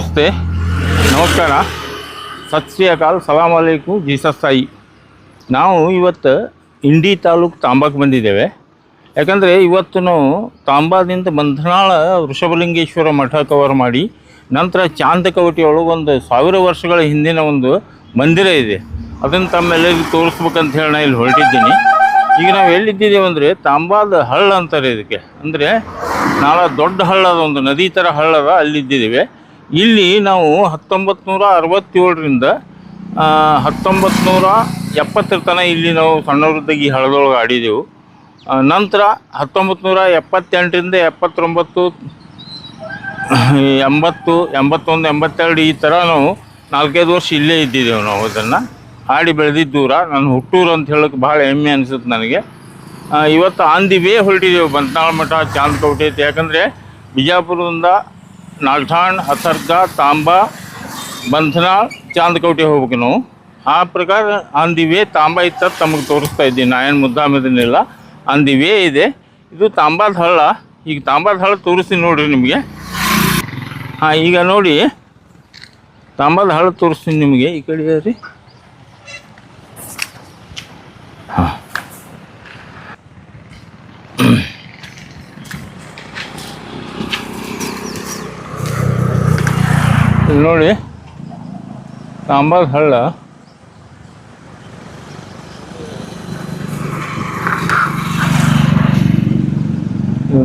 ನಮಸ್ತೆ. ನಮಸ್ಕಾರ. ಸತ್ ಶ್ರೀ ಅಕಾಲ್ ಸಲಾಮ್ ಅಲೈಕು, ಜೀಸಸ್ ಸಾಯಿ. ನಾವು ಇವತ್ತು ಇಂಡಿ ತಾಲೂಕು ತಾಂಬಾಕ್ಕೆ ಬಂದಿದ್ದೇವೆ. ಯಾಕಂದರೆ ಇವತ್ತು ನಾವು ತಾಂಬಾದಿಂದ ಬಂಧನಾಳ ವೃಷಭಲಿಂಗೇಶ್ವರ ಮಠ ಕವರ್ ಮಾಡಿ, ನಂತರ ಚಾಂದಕವಟಿ ಒಂದು ಸಾವಿರ ವರ್ಷಗಳ ಹಿಂದಿನ ಒಂದು ಮಂದಿರ ಇದೆ. ಅದನ್ನು ತಮ್ಮೆಲ್ಲರಿಗೂ ತೋರಿಸ್ಬೇಕಂತ ಹೇಳಿ ನಾನು ಇಲ್ಲಿ ಹೊರಟಿದ್ದೀನಿ. ಈಗ ನಾವು ಎಲ್ಲಿದ್ದೀವಿ ಅಂದರೆ ತಾಂಬಾದ ಹಳ್ಳ ಅಂತಾರೆ ಇದಕ್ಕೆ. ಅಂದರೆ ನಾಳೆ ದೊಡ್ಡ ಹಳ್ಳದ ಒಂದು ನದಿ ಥರ ಹಳ್ಳದ ಅದ ಅಲ್ಲಿದ್ದೇವೆ. ಇಲ್ಲಿ ನಾವು ಹತ್ತೊಂಬತ್ತು ನೂರ ಅರವತ್ತೇಳರಿಂದ ಹತ್ತೊಂಬತ್ತು ನೂರ ಎಪ್ಪತ್ತರ ತನಕ ಇಲ್ಲಿ ನಾವು ಸಣ್ಣವೃದ್ಧಾಗಿ ಹಳದೊಳಗೆ ಆಡಿದೆವು. ನಂತರ ಹತ್ತೊಂಬತ್ತು ನೂರ ಎಪ್ಪತ್ತೆಂಟರಿಂದ ಎಪ್ಪತ್ತೊಂಬತ್ತು, ಎಂಬತ್ತು, ಎಂಬತ್ತೊಂದು, ಎಂಬತ್ತೆರಡು ಈ ಥರ ನಾವು ನಾಲ್ಕೈದು ವರ್ಷ ಇಲ್ಲೇ ಇದ್ದಿದ್ದೆವು ನಾವು ಅದನ್ನು ಆಡಿ ಬೆಳೆದಿದ್ದೂರ ದೂರ ಹುಟ್ಟೂರು ಅಂತ ಹೇಳೋಕೆ ಭಾಳ ಹೆಮ್ಮೆ ಅನಿಸುತ್ತೆ ನನಗೆ. ಇವತ್ತು ಆನ್ ದಿ ವೇ ಹೊರಟಿದ್ದೆವು ಬಂತನಾಳ ಮಠ ಚಾಂದ್ಕೋಟೆ ಯಾಕಂದರೆ ಬಿಜಾಪುರದಿಂದ ನಾಗಠಾಣ್ ಹಸರ್ಗ, ತಾಂಬಾ ಬಂಧನಾಳ್ ಚಾಂದಕೋಟೆ ಹೋಗ್ಬೇಕು ನಾವು ಆ ಪ್ರಕಾರ ಆನ್ ದಿ ವೇ ತಾಂಬಾ ಇತ್ತ ತಮಗೆ ತೋರಿಸ್ತಾ ಇದ್ದೀನಿ. ನಾ ಏನು ಮುದ್ದಾಮದನ್ನೆಲ್ಲ ಆನ್ ಇದೆ. ಇದು ತಾಂಬಾದ ಹಳ್ಳ. ಈಗ ತಾಂಬಾದ ಹಳ್ಳ ತೋರಿಸ್ತೀನಿ ನೋಡಿರಿ ನಿಮಗೆ. ಹಾಂ, ಈಗ ನೋಡಿ. ತಾಂಬಾದ ಹಳ್ಳ ತೋರಿಸ್ತೀನಿ ನಿಮಗೆ. ಈ ಕಡೆ ರೀ ಹಾಂ. ನೋಡಿ, ಸಾಂಬಾರ್ ಹಳ್ಳ.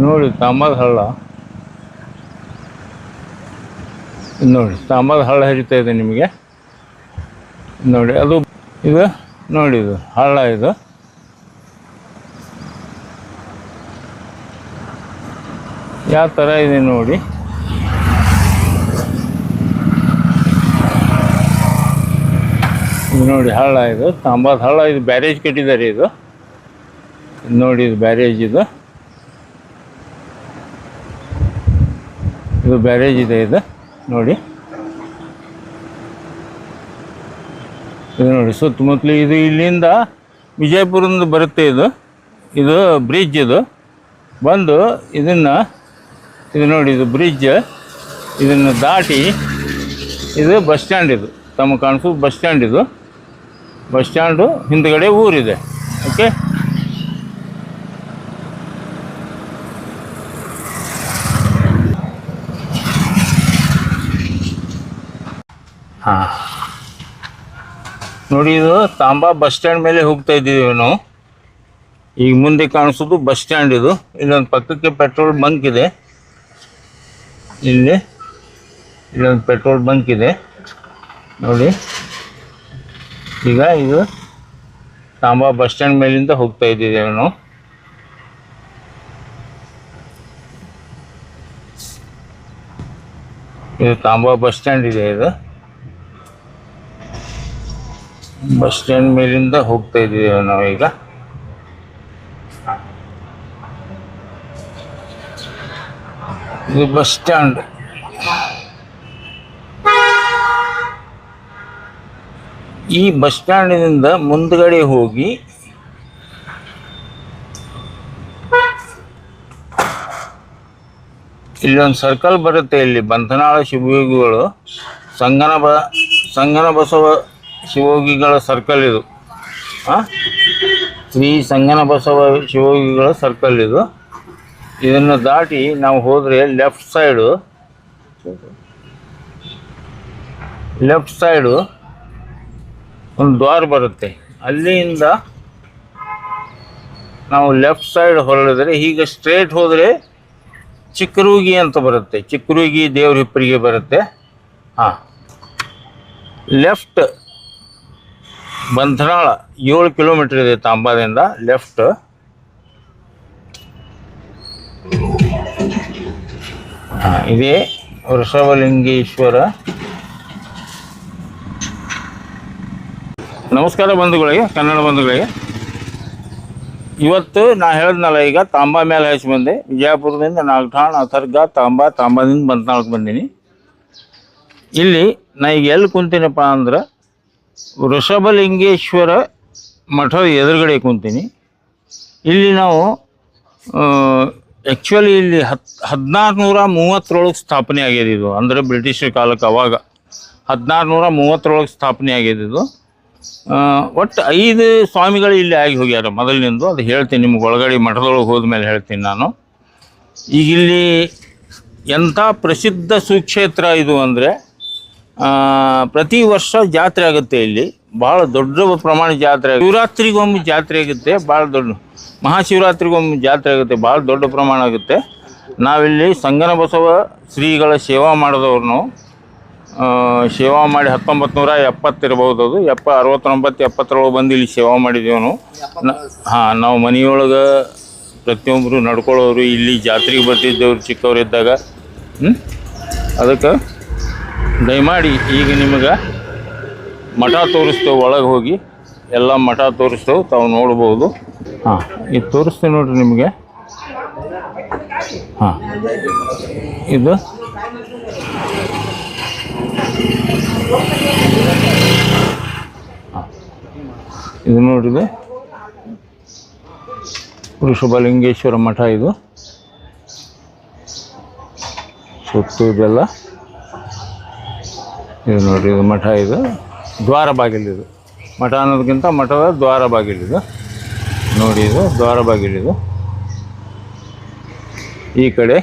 ನೋಡಿ, ಸಾಂಬಾರ್ ಹಳ್ಳ. ನೋಡಿ, ಸಾಂಬಾರ್ ಹಳ್ಳ ಹರಿತಾ ಇದೆ ನಿಮಗೆ. ನೋಡಿ, ಅದು ಇದು ನೋಡಿ ಇದು, ಹಳ್ಳ ಇದು. ಯಾವ ಥರ ಇದೆ ನೋಡಿ. ನೋಡಿ ಹಳ್ಳ ಇದು. ತಾಂಬಾದ ಹಳ್ಳ ಇದು ಬ್ಯಾರೇಜ್ ಕಟ್ಟಿದ್ದಾರೆ ಇದು ನೋಡಿ ಇದು ಬ್ಯಾರೇಜ್ ಇದು. ಇದು ಬ್ಯಾರೇಜ್ ಇದೆ ಇದು. ನೋಡಿ. ಇದು ನೋಡಿ ಸುತ್ತಮುತ್ತಲು ಇದು ಇಲ್ಲಿಂದ ವಿಜಯಪುರದಿಂದ ಬರುತ್ತೆ ಇದು. ಇದು ಬ್ರಿಡ್ಜ್ ಇದು. ಬಂದು ಇದನ್ನು ಇದು ನೋಡಿ ಇದು ಬ್ರಿಡ್ಜ್. ಇದನ್ನು ದಾಟಿ ಇದು ಬಸ್ ಸ್ಟ್ಯಾಂಡ್ ಇದು. ತಮ್ಮ ಕಾಣಿಸೋದು ಬಸ್ ಸ್ಟ್ಯಾಂಡ್ ಇದು. ಬಸ್ ಸ್ಟ್ಯಾಂಡು ಹಿಂದ್ಗಡೆ ಊರಿದೆ. ಓಕೆ ಹಾಂ. ನೋಡಿ ಇದು ತಾಂಬಾ ಬಸ್ ಸ್ಟ್ಯಾಂಡ್ ಮೇಲೆ ಹೋಗ್ತಾ ಇದ್ದೀವಿ ನಾವು. ಈಗ ಮುಂದೆ ಕಾಣಿಸೋದು ಬಸ್ ಸ್ಟ್ಯಾಂಡ್ ಇದು. ಇಲ್ಲೊಂದು ಪಕ್ಕಕ್ಕೆ ಪೆಟ್ರೋಲ್ ಬಂಕ್ ಇದೆ. ಇಲ್ಲಿ ಇಲ್ಲೊಂದು ಪೆಟ್ರೋಲ್ ಬಂಕ್ ಇದೆ. ನೋಡಿ. ಈಗ ಇದು ತಾಂಬಾ ಬಸ್ ಸ್ಟ್ಯಾಂಡ್ ಮೇಲಿಂದ ಹೋಗ್ತಾ ಇದ್ದೀವಿ ನಾವು ಇದು ತಾಂಬಾ ಬಸ್ ಸ್ಟ್ಯಾಂಡ್ ಇದೆ ಇದು. ಬಸ್ ಸ್ಟ್ಯಾಂಡ್ ಮೇಲಿಂದ ಹೋಗ್ತಾ ಇದ್ದೀವಿ ನಾವೀಗ ಇದು ಬಸ್ ಸ್ಟ್ಯಾಂಡ್. ಈ ಬಸ್ ಸ್ಟ್ಯಾಂಡಿನಿಂದ ಮುಂದ್ಗಡೆ ಹೋಗಿ ಇಲ್ಲೊಂದು ಸರ್ಕಲ್ ಬರುತ್ತೆ ಇಲ್ಲಿ. ಬಂಧನಾಳ ಶಿವಯೋಗಿಗಳು ಸಂಗನ ಬ ಸಂಗನ ಬಸವ ಶಿವಯೋಗಿಗಳ ಸರ್ಕಲ್ ಇದು? ಶ್ರೀ ಸಂಗನ ಬಸವ ಶಿವಯೋಗಿಗಳ ಸರ್ಕಲ್ ಇದು. ಇದನ್ನು ದಾಟಿ ನಾವು ಹೋದರೆ ಲೆಫ್ಟ್ ಸೈಡು ಲೆಫ್ಟ್ ಸೈಡು ಒಂದು ದ್ವಾರ ಬರುತ್ತೆ. ಅಲ್ಲಿಂದ ನಾವು ಲೆಫ್ಟ್ ಸೈಡ್ ಹೊರಳಿದ್ರೆ ಹೀಗೆ ಸ್ಟ್ರೇಟ್ ಹೋದರೆ ಚಿಕ್ಕರೂಗಿ ಅಂತ ಬರುತ್ತೆ. ಚಿಕ್ಕರೂಗಿ ದೇವ್ರ ಹಿಪ್ಪರಿಗೆ ಬರುತ್ತೆ. ಹಾಂ. ಲೆಫ್ಟ್ ಬಂಧನಾಳ ಏಳು ಕಿಲೋಮೀಟ್ರ್ ಇದೆ ತಾಂಬಾದಿಂದ ಲೆಫ್ಟ್ ಹಾಂ, ಇದೇ ವೃಷಭಲಿಂಗೇಶ್ವರ ನಮಸ್ಕಾರ ಬಂಧುಗಳಿಗೆ, ಕನ್ನಡ ಬಂಧುಗಳಿಗೆ. ಇವತ್ತು ನಾ ಹೇಳಿದ್ನಲ್ಲ ಈಗ, ತಾಂಬಾ ಮೇಲೆ ಹಚ್ಚಿ ಬಂದೆ. ವಿಜಯಪುರದಿಂದ ನಾಗಠಾಣ ಅಥರ್ಗ ತಾಂಬಾ, ತಾಂಬಾದಿಂದ ಬಂತನಾಳಕ್ಕೆ ಬಂದೀನಿ. ಇಲ್ಲಿ ನಾ ಈಗ ಎಲ್ಲಿ ಕುಂತೀನಪ್ಪ ಅಂದ್ರೆ, ವೃಷಭಲಿಂಗೇಶ್ವರ ಮಠದ ಎದುರುಗಡೆ ಕುಂತೀನಿ. ಇಲ್ಲಿ ನಾವು ಆ್ಯಕ್ಚುಲಿ ಇಲ್ಲಿ ಹತ್ ಹದಿನಾರು ನೂರ ಮೂವತ್ತರೊಳಗೆ ಸ್ಥಾಪನೆ ಆಗ್ಯದ ಇದು. ಅಂದರೆ ಬ್ರಿಟಿಷರ ಕಾಲಕ್ಕೆ ಅವಾಗ ಹದಿನಾರು ನೂರ ಮೂವತ್ತರೊಳಗೆ ಸ್ಥಾಪನೆ ಆಗ್ಯದ ಇದು. ಒಟ್ಟು ಐದು ಸ್ವಾಮಿಗಳು ಇಲ್ಲಿ ಆಗಿ ಹೋಗ್ಯಾರ. ಮೊದಲಿನಿಂದ ಅದು ಹೇಳ್ತೀನಿ, ನಿಮ್ಗೆ ಒಳಗಡೆ ಮಠದೊಳಗೆ ಹೋದ್ಮೇಲೆ ಹೇಳ್ತೀನಿ ನಾನು. ಈಗ ಇಲ್ಲಿ ಎಂಥ ಪ್ರಸಿದ್ಧ ಸುಕ್ಷೇತ್ರ ಇದು ಅಂದರೆ ಪ್ರತಿ ವರ್ಷ ಜಾತ್ರೆ ಆಗುತ್ತೆ ಇಲ್ಲಿ. ಭಾಳ ದೊಡ್ಡ ಪ್ರಮಾಣ ಜಾತ್ರೆ. ಶಿವರಾತ್ರಿಗೊಮ್ಮೆ ಜಾತ್ರೆ ಆಗುತ್ತೆ, ಭಾಳ ದೊಡ್ಡ, ಮಹಾಶಿವರಾತ್ರಿಗೊಮ್ಮೆ ಜಾತ್ರೆ ಆಗುತ್ತೆ, ಭಾಳ ದೊಡ್ಡ ಪ್ರಮಾಣ ಆಗುತ್ತೆ. ನಾವಿಲ್ಲಿ ಸಂಗನ ಬಸವ ಶ್ರೀಗಳ ಸೇವಾ ಮಾಡಿದವ್ರು ನಾವು. ಸೇವಾ ಮಾಡಿ ಹತ್ತೊಂಬತ್ತು ನೂರ ಎಪ್ಪತ್ತಿರ್ಬೋದು ಅದು. ಎಪ್ಪ, ಅರವತ್ತೊಂಬತ್ತು ಎಪ್ಪತ್ತರೊಳಗೆ ಬಂದು ಇಲ್ಲಿ ಸೇವಾ ಮಾಡಿದ್ದೇವೆ ನಾವು ಹಾಂ, ನಾವು ಮನೆಯೊಳಗೆ ಪ್ರತಿಯೊಬ್ಬರು ನಡ್ಕೊಳ್ಳೋರು, ಇಲ್ಲಿ ಜಾತ್ರೆಗೆ ಬರ್ತಿದ್ದವ್ರು, ಚಿಕ್ಕವರಿದ್ದಾಗ. ಹ್ಞೂ ಅದಕ್ಕೆ ದಯಮಾಡಿ ಈಗ ನಿಮಗೆ ಮಠ ತೋರಿಸ್ತೇವೆ ಒಳಗೆ ಹೋಗಿ. ಎಲ್ಲ ಮಠ ತೋರಿಸ್ತೇವೆ, ತಾವು ನೋಡ್ಬೋದು. ಹಾಂ, ಇದು ತೋರಿಸ್ತೇವೆ ನೋಡಿರಿ ನಿಮಗೆ. ಹಾಂ, ಇದು. ಇದು ನೋಡಿದೆ. ವೃಷಭಲಿಂಗೇಶ್ವರ ಮಠ ಇದು. ಸುತ್ತು ಇದೆಲ್ಲ. ಇದು ನೋಡಿ, ಇದು ಮಠ ಇದು. ದ್ವಾರ ಬಾಗಿಲಿದು ಮಠ ಅನ್ನೋದಕ್ಕಿಂತ ಮಠದ ದ್ವಾರ ಬಾಗಿಲಿದು ನೋಡಿ ಇದು, ದ್ವಾರ ಬಾಗಿಲಿದು ಈ ಕಡೆ.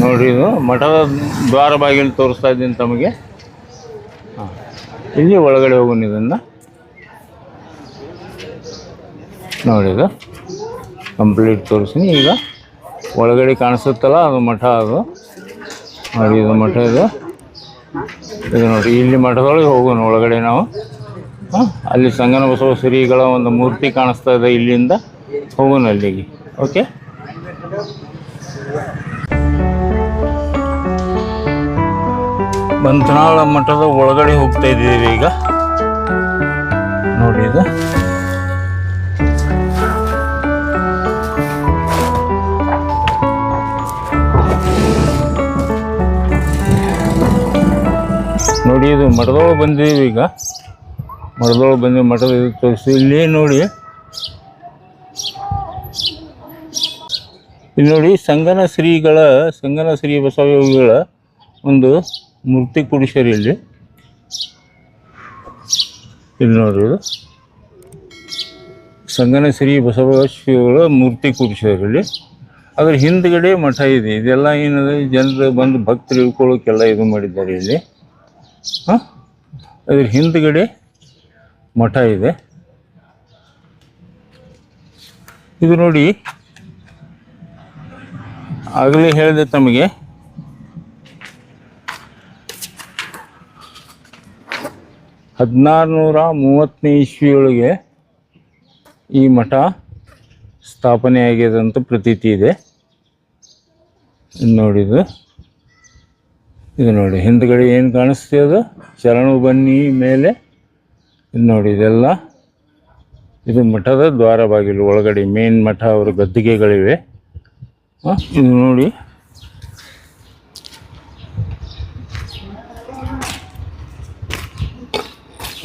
ನೋಡಿ ಇದು. ಮಠದ ದ್ವಾರ ಬಾಗಿಲು ತೋರಿಸ್ತಾ ಇದ್ದೀನಿ ತಮಗೆ. ಹಾಂ. ಇಲ್ಲಿ ಒಳಗಡೆ ಹೋಗೋಣ ಇದನ್ನು. ನೋಡಿದು ಕಂಪ್ಲೀಟ್ ತೋರಿಸ್ತೀನಿ. ಈಗ ಒಳಗಡೆ ಕಾಣಿಸುತ್ತಲ್ಲ, ಅದು ಮಠ ಅದು. ನೋಡಿ ಇದು ಮಠ ಇದು. ಇದು ನೋಡಿ, ಇಲ್ಲಿ ಮಠದೊಳಗೆ ಹೋಗೋಣ ಒಳಗಡೆ ನಾವು. ಹಾಂ. ಅಲ್ಲಿ ಸಂಗನ ಬಸವ ಶ್ರೀಗಳ ಒಂದು ಮೂರ್ತಿ ಕಾಣಿಸ್ತಾ ಇದೆ ಇಲ್ಲಿಂದ. ಹೋಗೋಣ ಅಲ್ಲಿಗೆ. ಓಕೆ ಬಂತನಾಳ ಮಠದ ಒಳಗಡೆ ಹೋಗ್ತಾ ಇದ್ದೀವಿ ಈಗ. ನೋಡಿ ಇದು. ನೋಡಿ ಇದು ಮಠದೊಳಗೆ ಬಂದಿದ್ದೀವಿ ಈಗ. ಮಠದೊಳಗೆ ಬಂದು ಮಠದ ಇದು ತೋರಿಸಿ ಇಲ್ಲಿ ನೋಡಿ. ಇಲ್ಲಿ ನೋಡಿ ಸಂಗನ ಶ್ರೀಗಳ ಸಂಗನ ಶ್ರೀ ಬಸವಯೋಗಿಗಳ ಒಂದು ಮೂರ್ತಿ ಕುಡಿಸ್ಯಾರ ಇಲ್ಲಿ. ಇಲ್ಲಿ ನೋಡ್ರಿ ಇದು ಸಂಗನ ಶ್ರೀ ಬಸವ ಶಿವಗಳ ಮೂರ್ತಿ ಕೂಡಿಸಿದಾರೆ ಇಲ್ಲಿ. ಅದ್ರ ಹಿಂದ್ಗಡೆ ಮಠ ಇದೆ. ಇದೆಲ್ಲ ಏನಿದೆ? ಜನರು ಬಂದು ಭಕ್ತರು ಇಳ್ಕೊಳ್ಳೋಕೆಲ್ಲ ಇದು ಮಾಡಿದ್ದಾರೆ ಇಲ್ಲಿ. ಹಾಂ? ಅದ್ರ ಹಿಂದ್ಗಡೆ ಮಠ ಇದೆ. ಇದು ನೋಡಿ, ಆಗಲೇ ಹೇಳಿದೆ ತಮಗೆ. ಹದಿನಾರು ನೂರ ಮೂವತ್ತನೇ ಇಸ್ವಿಯೊಳಗೆ ಈ ಮಠ ಸ್ಥಾಪನೆ ಆಗಿದೆ ಅಂತ ಪ್ರತೀತಿ ಇದೆ. ಇದು ನೋಡಿ ಇದು. ನೋಡಿ, ಹಿಂದ್ಗಡೆ ಏನು ಕಾಣಿಸ್ತಿ ಅದು? ಶರಣು ಬನ್ನಿ ಮೇಲೆ. ಇದು ನೋಡಿ, ಇದೆಲ್ಲ ಇದು ಮಠದ ದ್ವಾರ ಬಾಗಿಲು ಒಳಗಡೆ ಮೇನ್ ಮಠ ಅವರ ಗದ್ದಿಗೆಗಳಿವೆ. ಇದು ನೋಡಿ.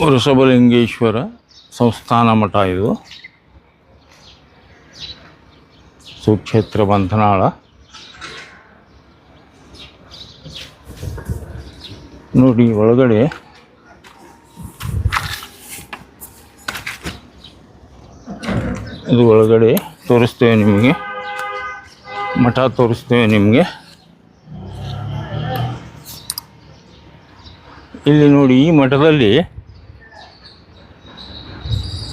ವೃಷಭಲಿಂಗೇಶ್ವರ ಸಂಸ್ಥಾನ ಮಠ ಇದು. ಸುಕ್ಷೇತ್ರ ಬಂಧನಾಳ. ನೋಡಿ, ಒಳಗಡೆ ಇದು ಒಳಗಡೆ ತೋರಿಸ್ತೇವೆ ನಿಮಗೆ. ಮಠ ತೋರಿಸ್ತೇವೆ ನಿಮಗೆ. ಇಲ್ಲಿ ನೋಡಿ, ಈ ಮಠದಲ್ಲಿ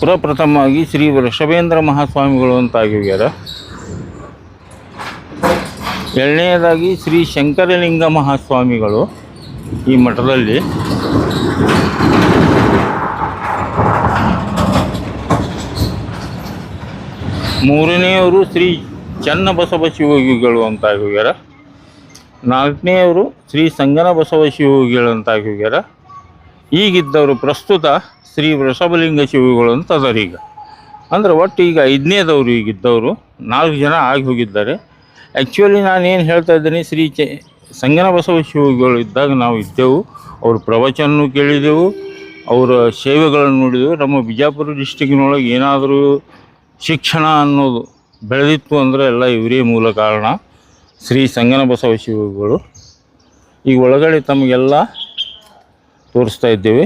ಪ್ರಪ್ರಥಮವಾಗಿ ಶ್ರೀ ವೃಷಭೇಂದ್ರ ಮಹಾಸ್ವಾಮಿಗಳು ಅಂತ ಆಗಿವ್ಯಾರ ಎರಡನೆಯದಾಗಿ ಶ್ರೀ ಶಂಕರಲಿಂಗ ಮಹಾಸ್ವಾಮಿಗಳು ಈ ಮಠದಲ್ಲಿ. ಮೂರನೆಯವರು ಶ್ರೀ ಚನ್ನಬಸವ ಶಿವಯೋಗಿಗಳು ಅಂತ ಹೋಗ್ಯಾರ ನಾಲ್ಕನೆಯವರು ಶ್ರೀ ಸಂಗನ ಬಸವ ಶಿವಯೋಗಿಗಳು ಅಂತ ಹೋಗ್ಯಾರ ಈಗಿದ್ದವರು ಪ್ರಸ್ತುತ ಶ್ರೀ ವೃಷಭಲಿಂಗ ಶಿವಿಗಳು ಅಂತ ಅದಾರ ಈಗ. ಅಂದ್ರೆ ಒಟ್ಟು ಈಗ ಐದನೇದವರು ಈಗಿದ್ದವರು ನಾಲ್ಕು ಜನ ಆಗಿ ಹೋಗಿದ್ದಾರೆ. ಆ್ಯಕ್ಚುಲಿ ನಾನು ಏನು ಹೇಳ್ತಾ ಇದ್ದೀನಿ, ಶ್ರೀ ಚ ಸಂಗನ ಬಸವ ಶಿವಿಗಳು ಇದ್ದಾಗ ನಾವು ಇದ್ದೆವು. ಅವ್ರ ಪ್ರವಚನನೂ ಕೇಳಿದೆವು, ಅವರ ಸೇವೆಗಳನ್ನು ನೋಡಿದೆವು. ನಮ್ಮ ಬಿಜಾಪುರ ಡಿಸ್ಟಿಕ್ನೊಳಗೆ ಏನಾದರೂ ಶಿಕ್ಷಣ ಅನ್ನೋದು ಬೆಳೆದಿತ್ತು ಅಂದರೆ ಎಲ್ಲ ಇವರೇ ಮೂಲ ಕಾರಣ ಶ್ರೀ ಸಂಗನ ಬಸವ ಶಿವಿಗಳು. ಈಗ ಒಳಗಡೆ ತಮಗೆಲ್ಲ ತೋರಿಸ್ತಾ ಇದ್ದೇವೆ.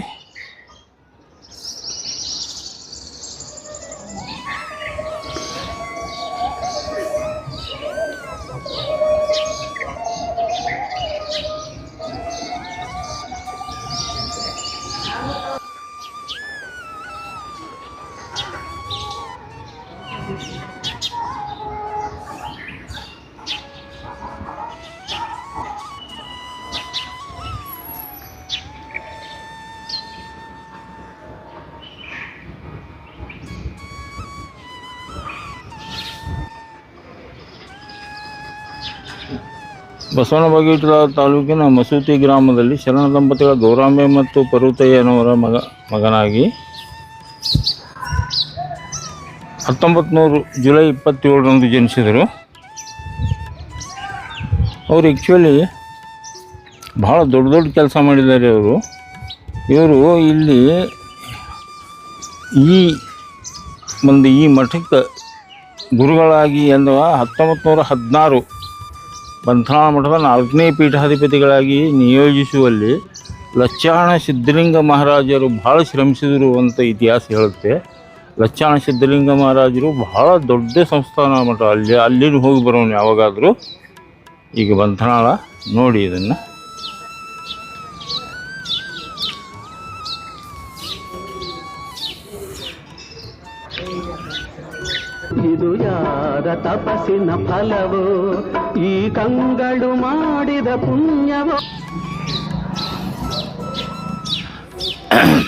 ಬಸವನ ಬಾಗೇಟದ ತಾಲೂಕಿನ ಮಸೂತಿ ಗ್ರಾಮದಲ್ಲಿ ಶರಣ ದಂಪತಿಗಳ ಗೌರಾಂಬೆ ಮತ್ತು ಪರ್ವತಯ್ಯನವರ ಮಗ, ಮಗನಾಗಿ ಹತ್ತೊಂಬತ್ತು ನೂರು ಜುಲೈ ಇಪ್ಪತ್ತೇಳರಂದು ಜನಿಸಿದರು. ಅವರು ಆ್ಯಕ್ಚುಲಿ ಭಾಳ ದೊಡ್ಡ ದೊಡ್ಡ ಕೆಲಸ ಮಾಡಿದ್ದಾರೆ ಅವರು. ಇವರು ಇಲ್ಲಿ ಈ ಒಂದು ಈ ಮಠಕ್ಕೆ ಗುರುಗಳಾಗಿ ಎಂದು ಹತ್ತೊಂಬತ್ತು ನೂರ ಹದಿನಾರು ಬಂಥಾಳ ಮಠದ ನಾಲ್ಕನೇ ಪೀಠಾಧಿಪತಿಗಳಾಗಿ ನಿಯೋಜಿಸುವಲ್ಲಿ ಲಚ್ಚಾಣ ಸಿದ್ಧಲಿಂಗ ಮಹಾರಾಜರು ಭಾಳ ಶ್ರಮಿಸಿದರು ಅಂತ ಇತಿಹಾಸ ಹೇಳುತ್ತೆ. ಲಚ್ಚಾಣ ಸಿದ್ಧಲಿಂಗ ಮಹಾರಾಜರು ಬಹಳ ದೊಡ್ಡ ಸಂಸ್ಥಾನ ಮಠ. ಅಲ್ಲಿ, ಅಲ್ಲಿನ ಹೋಗಿ ಬರೋನು ಯಾವಾಗಾದರೂ. ಈಗ ಬಂಥನಾಳ ನೋಡಿ ಇದನ್ನು. ಯಾರ ತಪಸ್ಸಿನ ಫಲವೋ ಈ ಕಂಗಳು ಮಾಡಿದ ಪುಣ್ಯವೋ.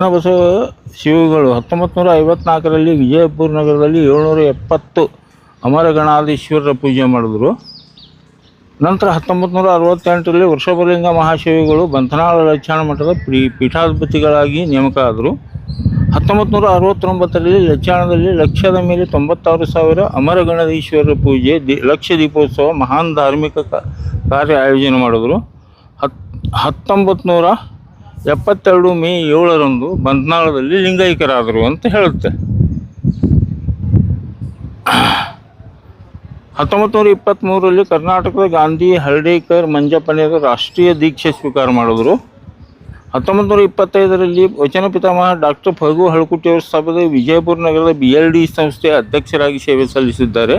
ಬಸವ ಶಿವಗಳು ಹತ್ತೊಂಬತ್ತು ನೂರ ಐವತ್ನಾಲ್ಕರಲ್ಲಿ ವಿಜಯಪುರ ನಗರದಲ್ಲಿ ಏಳ್ನೂರ ಎಪ್ಪತ್ತು ಅಮರಗಣಾಧೀಶ್ವರರ ಪೂಜೆ ಮಾಡಿದ್ರು. ನಂತರ ಹತ್ತೊಂಬತ್ತು ನೂರ ಅರವತ್ತೆಂಟರಲ್ಲಿ ವೃಷಭಲಿಂಗ ಮಹಾಶಿವಿಗಳು ಬಂಧನಾಳ ಲಕ್ಷಣ ಮಠದ ಪೀ, ಪೀಠಾಧಿಪತಿಗಳಾಗಿ ನೇಮಕ ಆದರು ಹತ್ತೊಂಬತ್ತು ನೂರ ಅರವತ್ತೊಂಬತ್ತರಲ್ಲಿ ಲಕ್ಷಣದಲ್ಲಿ ಲಕ್ಷದ ಮೇಲೆ ತೊಂಬತ್ತಾರು ಸಾವಿರ ಅಮರಗಣಾಧೀಶ್ವರರ ಪೂಜೆ, ದಿ, ಲಕ್ಷ ದೀಪೋತ್ಸವ, ಮಹಾನ್ ಧಾರ್ಮಿಕ ಕಾರ್ಯ ಆಯೋಜನೆ ಮಾಡಿದ್ರು. ಹತ್ ಹತ್ತೊಂಬತ್ತು ನೂರ ಎಪ್ಪತ್ತೆರಡು ಮೇ ಏಳರಂದು ಬಂಧನಾಳದಲ್ಲಿ ಲಿಂಗೈಕ್ಯರಾದರು ಅಂತ ಹೇಳುತ್ತೆ. ಹತ್ತೊಂಬತ್ತು ನೂರ ಇಪ್ಪತ್ತ್ಮೂರರಲ್ಲಿ ಕರ್ನಾಟಕದ ಗಾಂಧಿ ಹರ್ಡೇಕರ್ ಮಂಜಪ್ಪನೇರು ರಾಷ್ಟ್ರೀಯ ದೀಕ್ಷೆ ಸ್ವೀಕಾರ ಮಾಡಿದ್ರು. ಹತ್ತೊಂಬತ್ತು ನೂರ ಇಪ್ಪತ್ತೈದರಲ್ಲಿ ವಚನ ಪಿತಾಮಹ ಡಾಕ್ಟರ್ ಫಗು ಹಳಕುಟ್ಟಿಯವರ ಸ್ಥಾಪದ ವಿಜಯಪುರ ನಗರದ ಬಿ ಎಲ್ ಡಿ ಸಂಸ್ಥೆಯ ಅಧ್ಯಕ್ಷರಾಗಿ ಸೇವೆ ಸಲ್ಲಿಸಿದ್ದಾರೆ.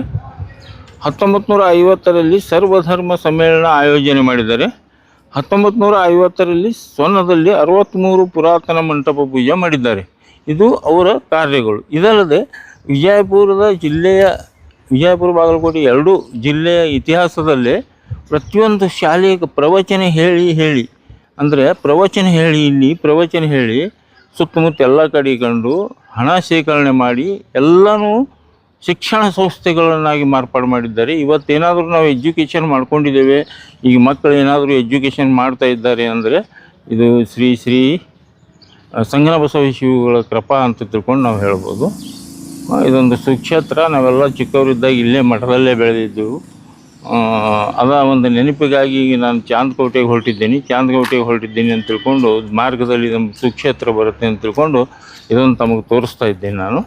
ಹತ್ತೊಂಬತ್ತು ನೂರ ಐವತ್ತರಲ್ಲಿ ಸರ್ವಧರ್ಮ ಸಮ್ಮೇಳನ ಆಯೋಜನೆ ಮಾಡಿದ್ದಾರೆ. ಹತ್ತೊಂಬತ್ತು ನೂರ ಐವತ್ತರಲ್ಲಿ ಸೊನ್ನದಲ್ಲಿ ಅರವತ್ತ್ಮೂರು ಪುರಾತನ ಮಂಟಪ ಪೂಜೆ ಮಾಡಿದ್ದಾರೆ. ಇದು ಅವರ ಕಾರ್ಯಗಳು. ಇದಲ್ಲದೆ ವಿಜಯಪುರದ ಜಿಲ್ಲೆಯ, ವಿಜಯಪುರ ಬಾಗಲಕೋಟೆ ಎರಡು ಜಿಲ್ಲೆಯ ಇತಿಹಾಸದಲ್ಲೇ ಪ್ರತಿಯೊಂದು ಶಾಲೆಗೆ ಪ್ರವಚನ ಹೇಳಿ ಹೇಳಿ, ಅಂದರೆ ಪ್ರವಚನ ಹೇಳಿ ಇಲ್ಲಿ, ಪ್ರವಚನ ಹೇಳಿ ಸುತ್ತಮುತ್ತ ಎಲ್ಲ ಕಡೆ ಕಂಡು ಹಣ ಶೇಖರಣೆ ಮಾಡಿ ಎಲ್ಲನೂ ಶಿಕ್ಷಣ ಸಂಸ್ಥೆಗಳನ್ನಾಗಿ ಮಾರ್ಪಾಡು ಮಾಡಿದ್ದಾರೆ. ಇವತ್ತೇನಾದರೂ ನಾವು ಎಜುಕೇಷನ್ ಮಾಡ್ಕೊಂಡಿದ್ದೇವೆ, ಈಗ ಮಕ್ಕಳು ಏನಾದರೂ ಎಜುಕೇಷನ್ ಮಾಡ್ತಾ ಇದ್ದಾರೆ ಅಂದರೆ ಇದು ಶ್ರೀ ಶ್ರೀ ಸಂಗನ ಬಸವ ಶಿವಗಳ ಕೃಪಾ ಅಂತ ತಿಳ್ಕೊಂಡು ನಾವು ಹೇಳ್ಬೋದು. ಇದೊಂದು ಸುಕ್ಷೇತ್ರ. ನಾವೆಲ್ಲ ಚಿಕ್ಕವರಿದ್ದಾಗ ಇಲ್ಲೇ ಮಠದಲ್ಲೇ ಬೆಳೆದಿದ್ದೆವು. ಅದ ಒಂದು ನೆನಪಿಗಾಗಿ ನಾನು ಚಾಂದ್ಕೋಟೆಗೆ ಹೊರಟಿದ್ದೀನಿ. ಚಾಂದ್ಕೋಟೆಗೆ ಹೊರಟಿದ್ದೀನಿ ಅಂತ ತಿಳ್ಕೊಂಡು, ಮಾರ್ಗದಲ್ಲಿ ನಮ್ಮ ಸುಕ್ಷೇತ್ರ ಬರುತ್ತೆ ಅಂತ ತಿಳ್ಕೊಂಡು ಇದನ್ನು ತಮಗೆ ತೋರಿಸ್ತಾ ಇದ್ದೀನಿ ನಾನು.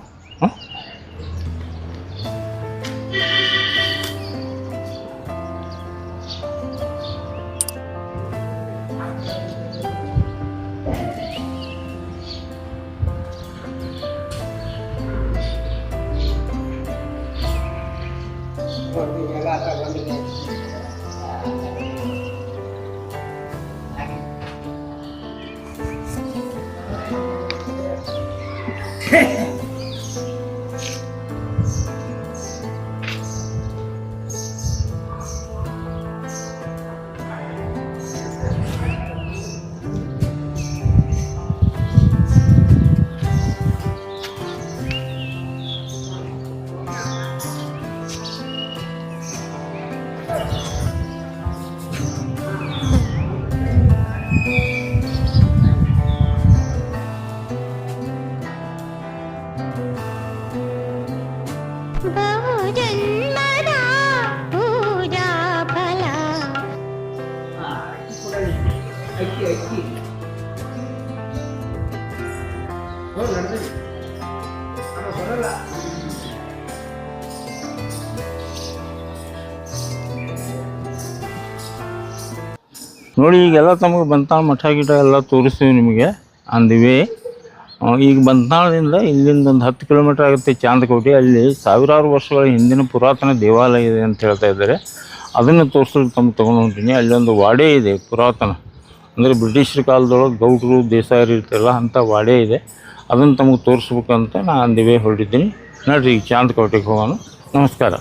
ನೋಡಿ, ಈಗೆಲ್ಲ ತಮಗೆ ಬಂತಾಳ ಮಠ ಗಿಟ ಎಲ್ಲ ತೋರಿಸ್ತೀವಿ ನಿಮಗೆ. ಅಂದಿವೆ. ಈಗ ಬಂತಾಳದಿಂದ ಇಲ್ಲಿಂದ ಒಂದು ಹತ್ತು ಕಿಲೋಮೀಟರ್ ಆಗುತ್ತೆ ಚಾಂದಕೋಟೆ. ಅಲ್ಲಿ ಸಾವಿರಾರು ವರ್ಷಗಳ ಹಿಂದಿನ ಪುರಾತನ ದೇವಾಲಯ ಇದೆ ಅಂತ ಹೇಳ್ತಾ ಇದ್ದಾರೆ. ಅದನ್ನು ತೋರಿಸಲು ತಮ್ಮ ತೊಗೊಂಡು ಹೊಂಟೀನಿ ಅಲ್ಲೊಂದು ವಾಡೆ ಇದೆ ಪುರಾತನ. ಅಂದರೆ ಬ್ರಿಟಿಷರ ಕಾಲದೊಳಗೆ ಗೌಡರು, ದೇಸಾಯರು ಇರ್ತಾರಲ್ಲ ಅಂಥ ವಾಡೆ ಇದೆ. ಅದನ್ನು ತಮಗೆ ತೋರಿಸ್ಬೇಕಂತ ನಾನು ಅಂದಿವೆ ಹೊರಟಿದ್ದೀನಿ. ನೋಡಿರಿ ಈಗ ಚಾಂದಕೋಟೆಗೆ ಹೋಗೋಣ. ನಮಸ್ಕಾರ.